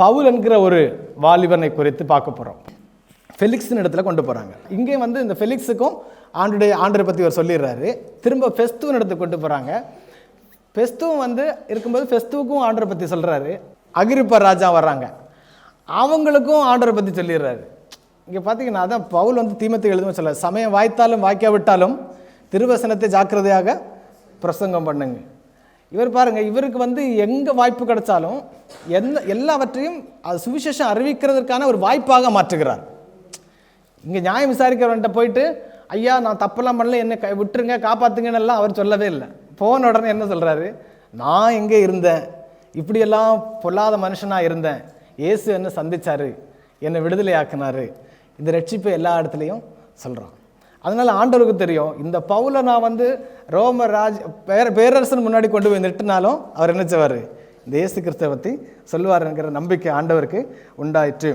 பவுல் என்கிற ஒரு வாலிபனை குறித்து பார்க்க போகிறோம் ஃபெலிக்ஸின் இடத்துல கொண்டு போகிறாங்க இங்கே வந்து இந்த ஃபெலிக்ஸுக்கும் ஆண்டுடைய ஆண்டரை பற்றி அவர் சொல்லிடுறாரு. திரும்ப ஃபெஸ்துவின் இடத்துக்கு கொண்டு போகிறாங்க ஃபெஸ்துவும் வந்து இருக்கும்போது ஃபெஸ்துவுக்கும் ஆண்டரை பற்றி சொல்கிறாரு அகிரிப்ப ராஜா வர்றாங்க. அவங்களுக்கும் ஆண்டரை பற்றி சொல்லிடுறாரு. இங்கே பார்த்தீங்கன்னா அதான் பவுல் வந்து தீமத்தை எழுதும் சொல்ல சமயம் வாய்த்தாலும் வாய்க்காவிட்டாலும் திருவசனத்தை ஜாக்கிரதையாக பிரசங்கம் பண்ணுங்க. இவர் பாருங்க இவருக்கு வந்து எங்கே வாய்ப்பு கிடைச்சாலும் எந்த எல்லாவற்றையும் அது சுவிசேஷம் அறிவிக்கிறதுக்கான ஒரு வாய்ப்பாக மாற்றுகிறார். இங்கே நியாயம் விசாரிக்கிறவன்ட்ட போயிட்டு ஐயா நான் தப்பெல்லாம் பண்ணல என்ன க விட்டுருங்க காப்பாத்துங்கன்னு எல்லாம் அவர் சொல்லவே இல்லை. போன உடனே என்ன சொல்கிறாரு நான் எங்கே இருந்தேன்? இப்படியெல்லாம் பொல்லாத மனுஷனாக இருந்தேன். இயேசு என்ன சந்திச்சாரு. என்னை விடுதலையாக்குனாரு. இந்த ரட்சிப்பை எல்லா இடத்துலையும் சொல்கிறான் அதனால் ஆண்டவருக்கு தெரியும். இந்த பவுலை நான் வந்து ரோம ராஜ் பேர பேரரசன் முன்னாடி கொண்டு போய் நிறுத்தினாலும் அவர் என்ன செய்வார்? இந்த இயேசு கிறிஸ்தவத்தை பற்றி சொல்லுவாருங்கிற நம்பிக்கை ஆண்டவருக்கு உண்டாயிற்று.